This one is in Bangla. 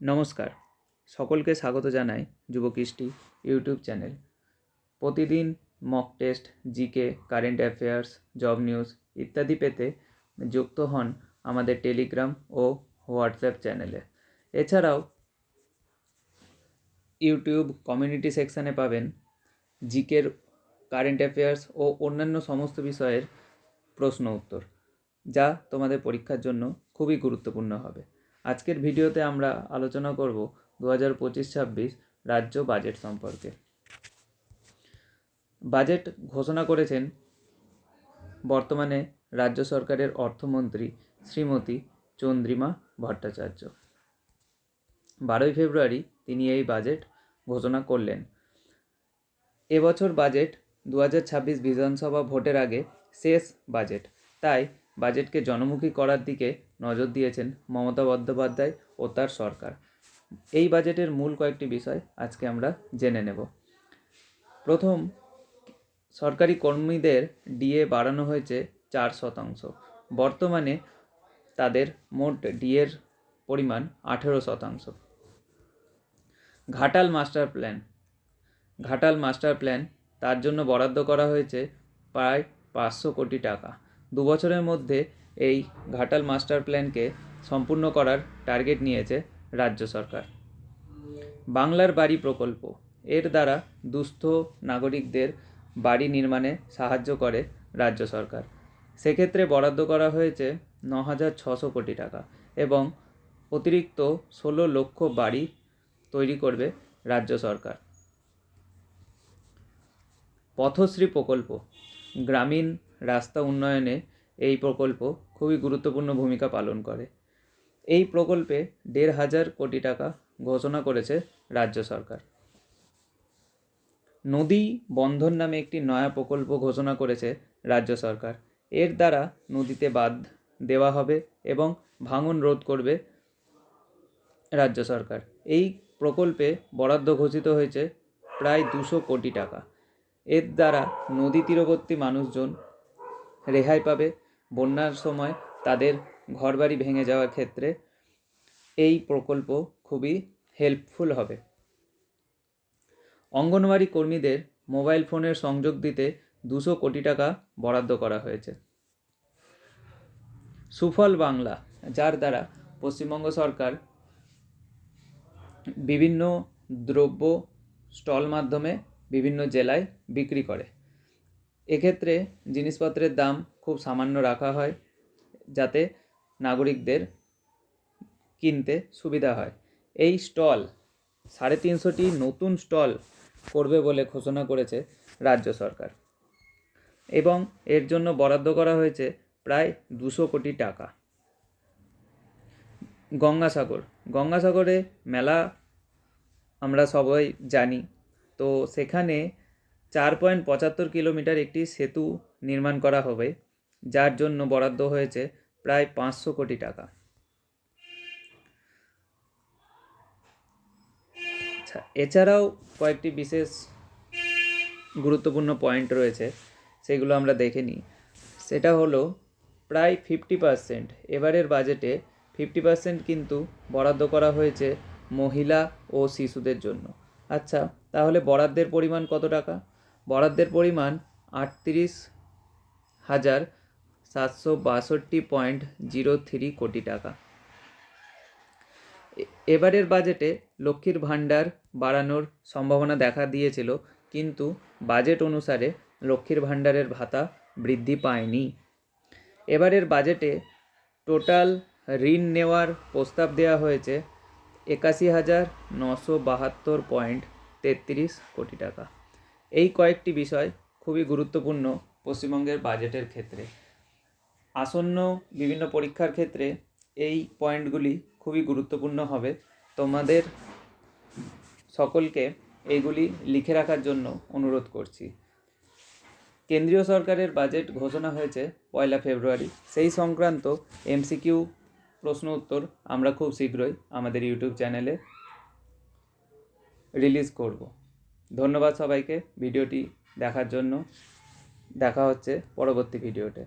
নমস্কার। সকলকে স্বাগত জানাই যুবকৃষ্টি ইউটিউব চ্যানেল। প্রতিদিন mock test GK current affairs job news ইত্যাদি পেতে যুক্ত হন আমাদের টেলিগ্রাম ও হোয়াটসঅ্যাপ চ্যানেলে এছাড়াও ইউটিউব কমিউনিটি সেকশানে পাবেন জিকের কারেন্ট অ্যাফেয়ার্স ও অন্যান্য সমস্ত বিষয়ের প্রশ্ন উত্তর, যা তোমাদের পরীক্ষার জন্য খুবই গুরুত্বপূর্ণ হবে। আজকের ভিডিওতে আমরা আলোচনা করব দু হাজার পঁচিশ ছাব্বিশ রাজ্য বাজেট সম্পর্কে। বাজেট ঘোষণা করেছেন বর্তমানে রাজ্য সরকারের অর্থমন্ত্রী শ্রীমতী চন্দ্রিমা ভট্টাচার্য। বারোই ফেব্রুয়ারি তিনি এই বাজেট ঘোষণা করলেন। এবছর বাজেট দু হাজার ছাব্বিশ বিধানসভা ভোটের আগে শেষ বাজেট। তাই বাজেটকে জনমুখী করার দিকে নজর দিয়েছেন মমতা বন্দ্যোপাধ্যায় ও তার সরকার। এই বাজেটের মূল কয়েকটি বিষয় আজকে আমরা জেনে নেব। প্রথম, সরকারি কর্মীদের ডিএ বাড়ানো হয়েছে চার শতাংশ। বর্তমানে তাদের মোট ডিএর পরিমাণ আঠেরো শতাংশ। Ghatal master plan. Ghatal master plan তার জন্য বরাদ্দ করা হয়েছে প্রায় পাঁচশো কোটি টাকা। দু বছরের মধ্যে এই ঘাটাল মাস্টার প্ল্যানকে সম্পূর্ণ করার টার্গেট নিয়েছে রাজ্য সরকার। বাংলার বাড়ি প্রকল্প, এর দ্বারা দুস্থ নাগরিকদের বাড়ি নির্মাণে সাহায্য করে রাজ্য সরকার। সেক্ষেত্রে বরাদ্দ করা হয়েছে ন হাজার ছশো কোটি টাকা এবং অতিরিক্ত ষোলো লক্ষ বাড়ি তৈরি করবে রাজ্য সরকার। পথশ্রী প্রকল্প গ্রামীণ রাস্তা উন্নয়নে এই প্রকল্প খুবই গুরুত্বপূর্ণ ভূমিকা পালন করে। এই প্রকল্পে দেড় হাজার কোটি টাকা ঘোষণা করেছে রাজ্য সরকার। নদী বন্ধন নামে একটি নয়া প্রকল্প ঘোষণা করেছে রাজ্য সরকার। এর দ্বারা নদীতে বাঁধ দেওয়া হবে এবং ভাঙন রোধ করবে রাজ্য সরকার। এই প্রকল্পে বরাদ্দ ঘোষিত হয়েছে প্রায় দুশো কোটি টাকা। এর দ্বারা নদী তীরবর্তী মানুষজন রেহাই পাবে। বন্যার সময় তাদের ঘরবাড়ি ভেঙে যাওয়ার ক্ষেত্রে এই প্রকল্প খুবই হেল্পফুল হবে। অঙ্গনওয়াড়ি কর্মীদের মোবাইল ফোনের সংযোগ দিতে দুশো কোটি টাকা বরাদ্দ করা হয়েছে। সুফল বাংলা, যার দ্বারা পশ্চিমবঙ্গ সরকার বিভিন্ন দ্রব্য স্টল মাধ্যমে বিভিন্ন জেলায় বিক্রি করে। এক্ষেত্রে জিনিসপত্রের দাম খুব সামান্য রাখা হয়, যাতে নাগরিকদের কিনতে সুবিধা হয়। এই স্টল, সাড়ে তিনশোটি নতুন স্টল করবে বলে ঘোষণা করেছে রাজ্য সরকার। এবং এর জন্য বরাদ্দ করা হয়েছে প্রায় দুশো কোটি টাকা। গঙ্গাসাগর, গঙ্গাসাগরে মেলা আমরা সবাই জানি তো সেখানে চার পয়েন্ট পঁচাত্তর কিলোমিটার একটি সেতু নির্মাণ করা হবে, যার জন্য বরাদ্দ হয়েছে প্রায় পাঁচশো কোটি টাকা। আচ্ছা এছাড়াও কয়েকটি বিশেষ গুরুত্বপূর্ণ পয়েন্ট রয়েছে, সেগুলো আমরা দেখে নিই। সেটা হলো প্রায় ফিফটি পার্সেন্ট, এবারের বাজেটে ফিফটি পার্সেন্ট কিন্তু বরাদ্দ করা হয়েছে মহিলা ও শিশুদের জন্য। আচ্ছা তাহলে বরাদ্দের পরিমাণ কত টাকা? বরাদ্দের পরিমাণ আটত্রিশ হাজার সাতশো বাষট্টি পয়েন্ট জিরো থ্রি কোটি টাকা। এবারের বাজেটে লক্ষ্মীর ভাণ্ডার বাড়ানোর সম্ভাবনা দেখা দিয়েছিল, কিন্তু বাজেট অনুসারে লক্ষ্মীর ভাণ্ডারের ভাতা বৃদ্ধি পায়নি। এবারের বাজেটে টোটাল ঋণ নেওয়ার প্রস্তাব দেওয়া হয়েছে একাশি হাজার নশো বাহাত্তর পয়েন্ট তেত্রিশ কোটি টাকা। এই কয়েকটি বিষয় খুবই গুরুত্বপূর্ণ পশ্চিমবঙ্গের বাজেটের ক্ষেত্রে। আসন্ন বিভিন্ন পরীক্ষার ক্ষেত্রে এই পয়েন্টগুলি খুবই গুরুত্বপূর্ণ হবে। তোমাদের সকলকে এইগুলি লিখে রাখার জন্য অনুরোধ করছি। কেন্দ্রীয় সরকারের বাজেট ঘোষণা হয়েছে পয়লা ফেব্রুয়ারি। সেই সংক্রান্ত এমসিকিউ প্রশ্ন উত্তর আমরা খুব শীঘ্রই আমাদের ইউটিউব চ্যানেলে রিলিজ করব। ধন্যবাদ সবাইকে ভিডিওটি দেখার জন্য। দেখা হচ্ছে পরবর্তী ভিডিওতে।